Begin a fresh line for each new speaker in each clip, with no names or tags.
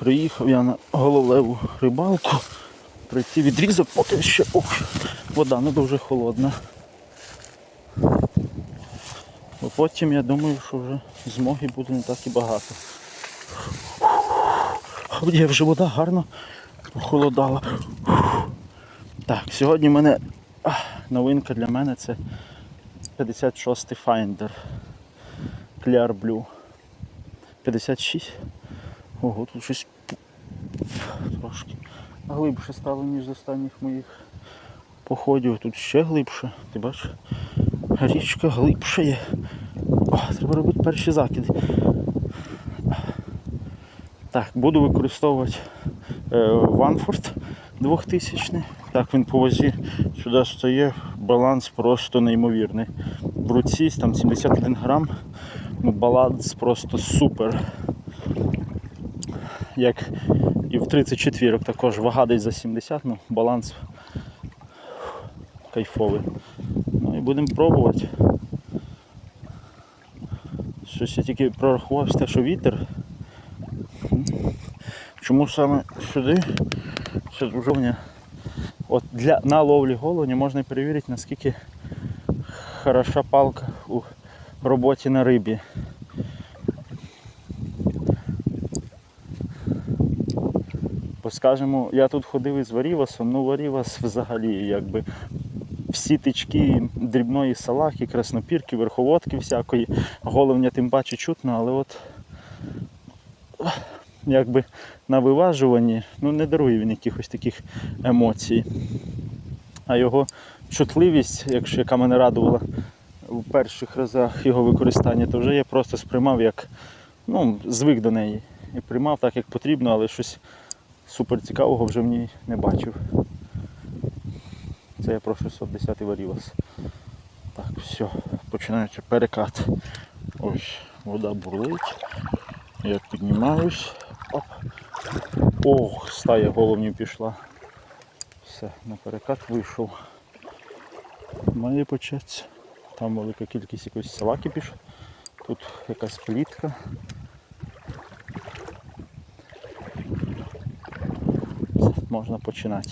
Приїхав я на головлеву рибалку. Пройти відрізок поки ще ох, вода не дуже холодна. Бо потім я думаю, що вже змоги буде не так і багато. Є вже вода гарно похолодала. Так, сьогодні в мене новинка для мене це 56 Finder Clear Blue. 56. Ого, тут щось трошки глибше стало, ніж з останніх моїх походів. Тут ще глибше. Ти бачиш? Річка глибше є. О, треба робити перші закиди. Так, буду використовувати е, Ванфорд 2000. Так, він по вазі сюди стає, баланс просто неймовірний. Бруціс там 71 грам. Ну, баланс просто супер. Як і в 34 також вага десь за 70, ну баланс кайфовий. Ну і будемо пробувати. Щось я тільки прорахував те, що вітер. Чому саме сюди? Дуже мені. От для на ловлі головня можна перевірити, наскільки хороша палка у роботі на рибі. Скажімо, я тут ходив із варівасом, ну варівас взагалі якби всі тички дрібної салахи, краснопірки, верховодки всякої, головня тим паче чутно, але от якби на виважуванні ну, не дарує він якихось таких емоцій. А його чутливість, якщо яка мене радувала в перших разах його використання, то вже я просто сприймав як ну, звик до неї. І приймав так, як потрібно, але щось супер цікавого вже в ній не бачив. Це я про 610 варівас. Так, все, починається перекат. Ось, вода бурлить. Я піднімаюсь. Оп. Ох, стая головнів пішла. Все, на перекат вийшов. Має початися. Там велика кількість якоїсь салаки пішла. Тут якась плітка. Все, можна починати.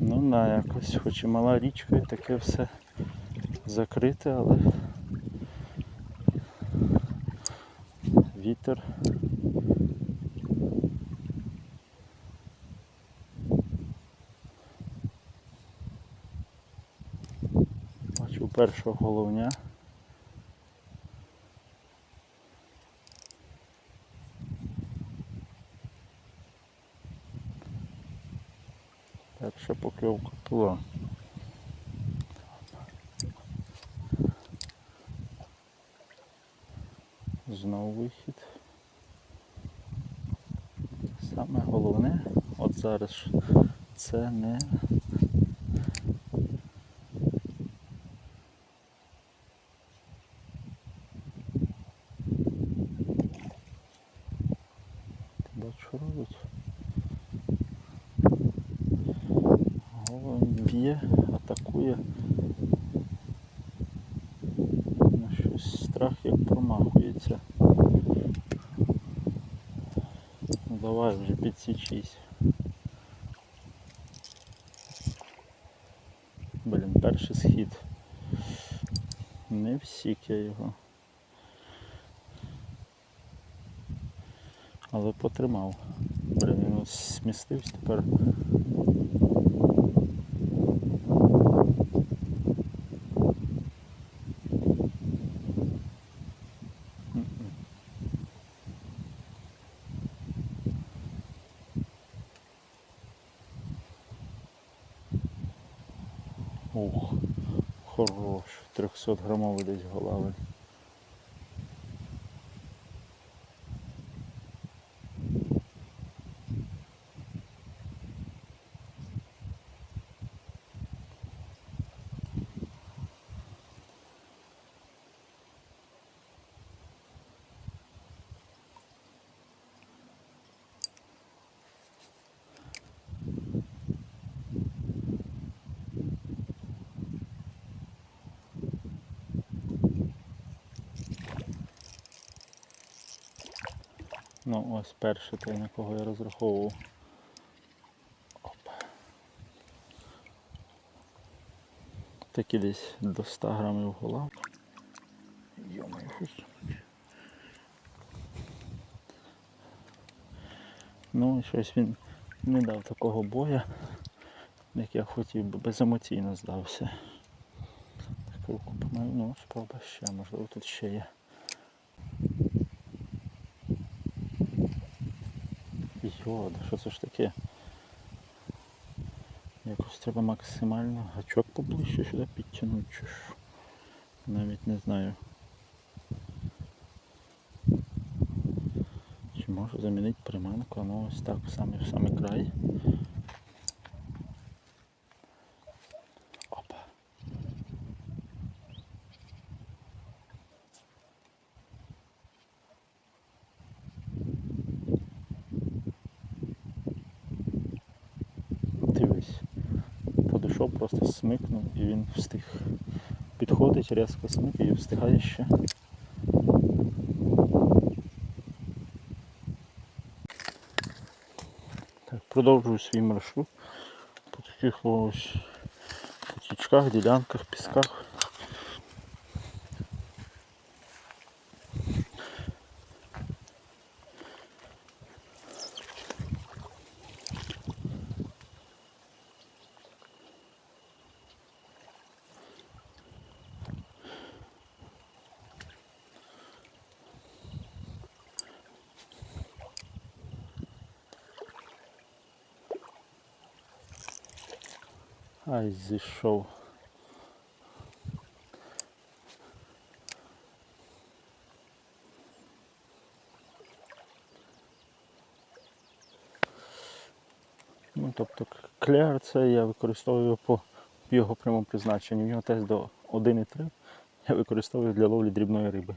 Ну да, якось, хоч і мала річка, і таке все закрите, але вітер. Першого головня. Перша покльовка була. Знову вихід. Саме головне, от зараз це не Бач, що робить? Головень б'є, атакує. Ну, щось страх як промахується. Ну, давай вже підсічись. Блін, перший схід. Не всік я його. Але потримав. Блін, він смістився тепер. Ух, хорош. 300 грамовий десь голавель. Ну ось перший той, на кого я розраховував. Опа. Такі десь до 100 грамів гола. Йомаю, щось. Ну, щось він не дав такого боя, як я хотів би, беземоційно здався. Так, руку помию, ну, спроба ще, можливо, тут ще є. Йода, що це ж таке? Якось треба максимально гачок поближче сюди підтягнути чи ж? Навіть не знаю. Чи можу замінити приманку, ну ось так, саме в самий край. Подійшов, просто смикнув і він встиг. Підходить, різко смикає і встигає ще. Так, продовжую свій маршрут по таких ось потічках, ділянках, пісках. Ай, зійшов. Ну, тобто кляр це я використовую по його прямому призначенню. В нього тест до 1,3 я використовую для ловлі дрібної риби.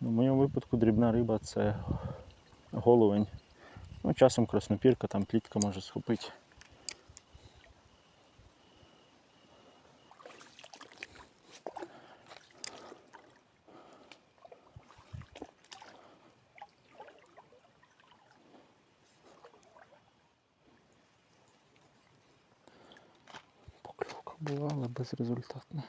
Ну, В моєму випадку дрібна риба це головень. Ну, часом краснопірка, там плітка може схопити. Покльовка була, але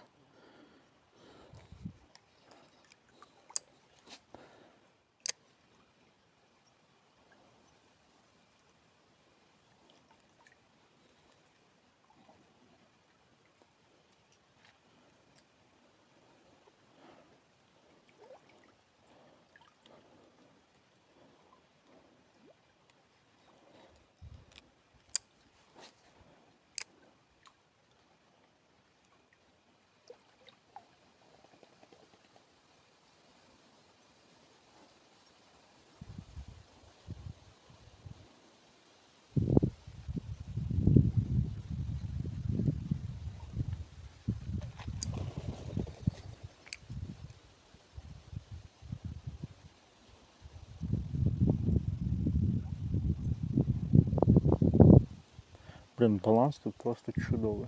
Блін, баланс тут просто чудовий.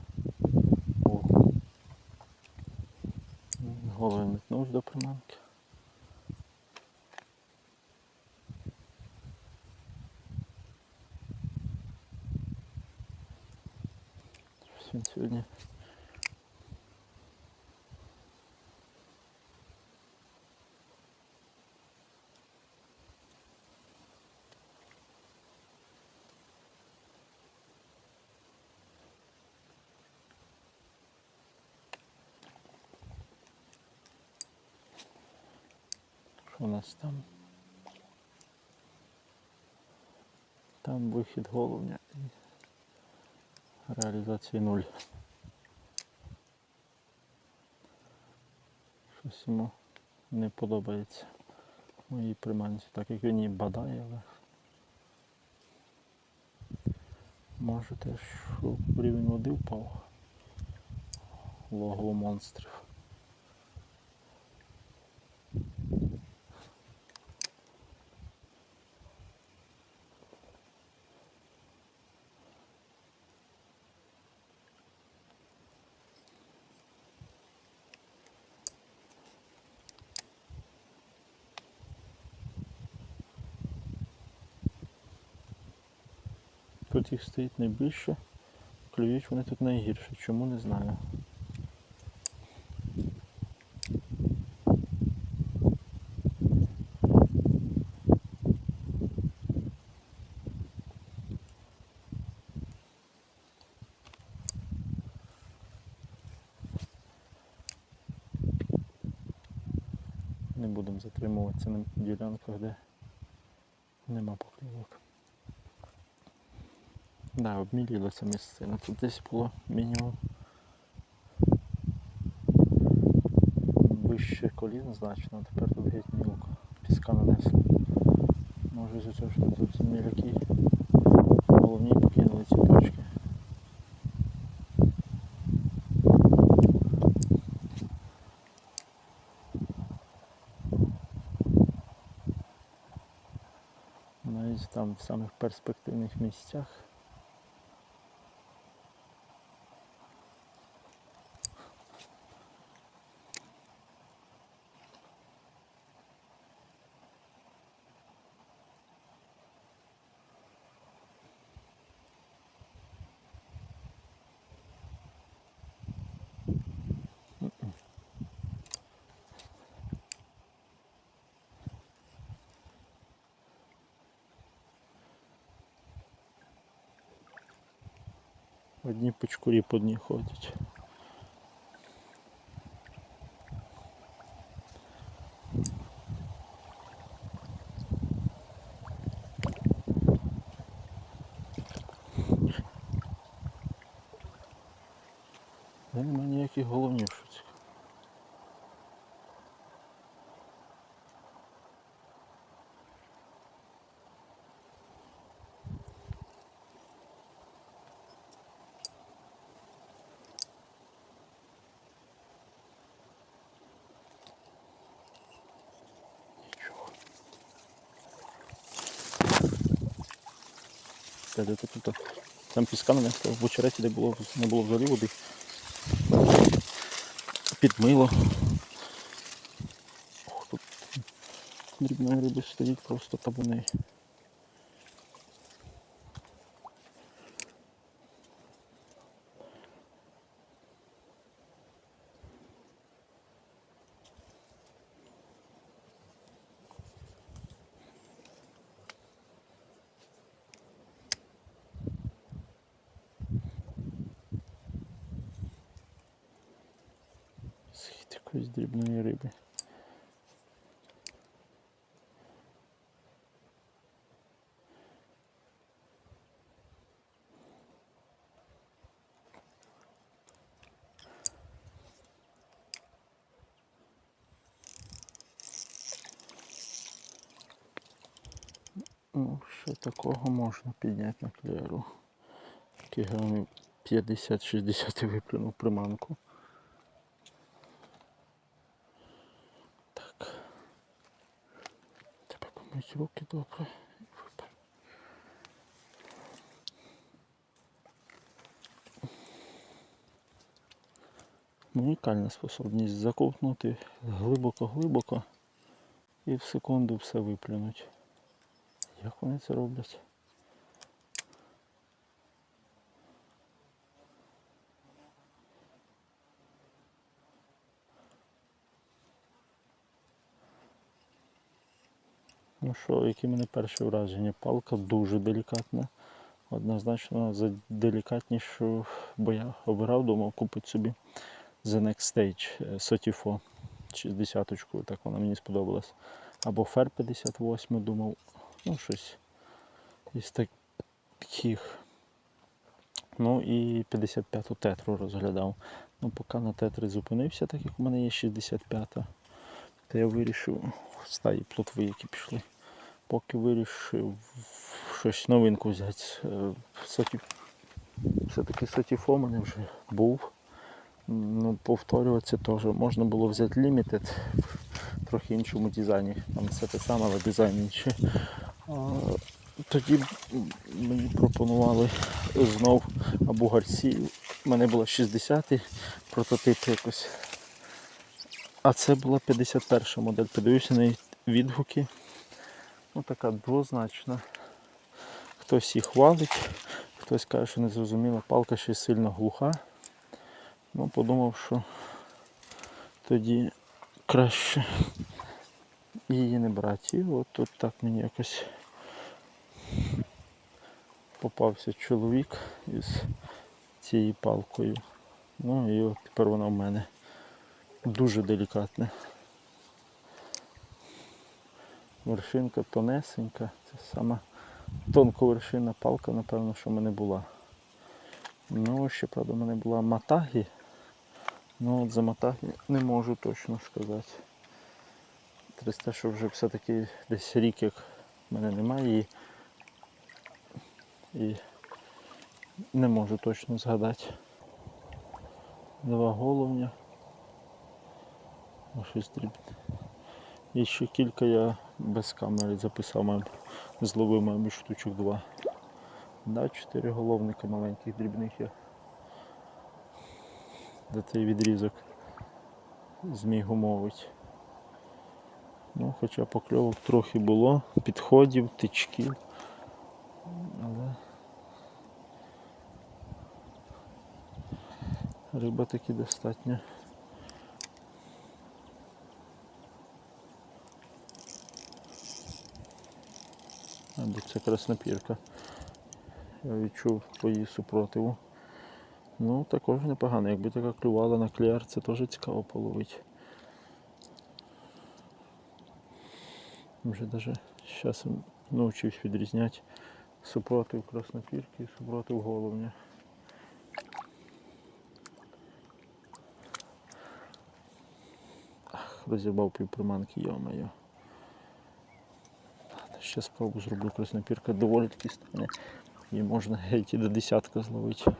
О. Голови метнув до приманки. Сьогодні. Нас там? Там вихід головня і реалізації нуль. Щось йому не подобається моїй приманці, так як він її бадає, але може теж рівень води впав. Логово монстрів. Тут їх стоїть найбільше. Клюють вони тут найгірше. Чому не знаю. Не будемо затримуватися на ділянках, де нема поклівок. Да, обміліло це місцина. Тут десь було мінімум вище коліна значно, тепер тут геть мілко. Піска нанесло. Може з цього, що тут міляки головні покинули ці точки. Навіть там в самих перспективних місцях. Одні печкурі по дні ходять. Нема ніяких головнішуць. Де тут, там піска нанесло в очереті, де було, не було взагалі води. Підмило. Ох, тут дрібної риби стоїть просто табуни. Якоїсь дрібної риби. Ну, що такого можна підняти на кляру? Такий грамів 50-60 виплюнув приманку. Треба руки добре. Унікальна способність заковтнути глибоко-глибоко і в секунду все виплюнуть. Як вони це роблять? Ну що, які мене перші враження? Палка дуже делікатна. Однозначно за делікатнішу, бо я обирав, думав купити собі The Next Stage е, Sotifo 60 так вона мені сподобалась. Або Fer 58 думав, ну щось із таких. Ну і 55-ту тетру розглядав. Ну, поки на тетрі зупинився, так як у мене є 65-та, то я вирішив стаї плотви, які пішли. Поки вирішив щось новинку взяти. Е, Соті... Все-таки Сатіфо мене вже був. Ну, повторюватися теж можна було взяти Limited в трохи іншому дизайні. Там все те саме, але дизайн інший. Тоді мені пропонували знов або Гарсі. У мене була 60-й прототип якось. А це була 51 модель. Подивився на відгуки. Ну така двозначна. Хтось її хвалить, Хтось каже, що незрозуміла палка ще сильно глуха. Ну, подумав, що тоді краще її не брати. І от тут так мені якось попався чоловік із цією палкою. Ну і от тепер вона в мене дуже делікатна. Вершинка тонесенька. Це сама тонковершинна палка, напевно, що в мене була. Ну, ще, правда, в мене була матагі. Ну от за матагі не можу точно сказати. Через те, що вже все-таки десь рік, як в мене немає її. І не можу точно згадати. Два головня. Щось дрібне. І ще кілька я без камери записав, зловив, мабуть, штучок два. Да, чотири головника маленьких дрібних я за цей відрізок зміг умовити. Ну, хоча покльовок трохи було, підходів, тичків. Але риба таки достатньо. Або це краснопірка. Я відчув по її супротиву. Ну, також непогано. Якби така клювала на клеар, це теж цікаво половити. Вже навіть з часом навчився відрізняти супротив краснопірки і супротив головня. Розірвав півприманки, йо-моє. Ще спробу зроблю краснопірка доволі таки стане. І можна геть і до десятка зловити.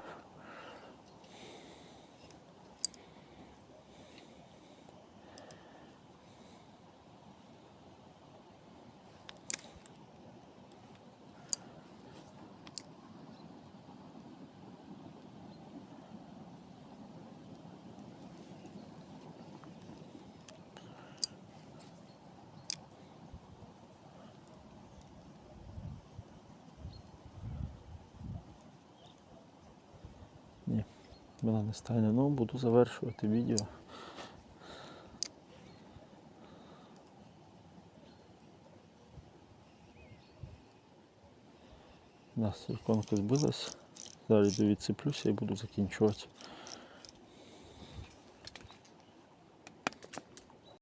Вона не стане. Ну, буду завершувати відео. У нас іконка збилась. Зараз плюс і буду закінчувати.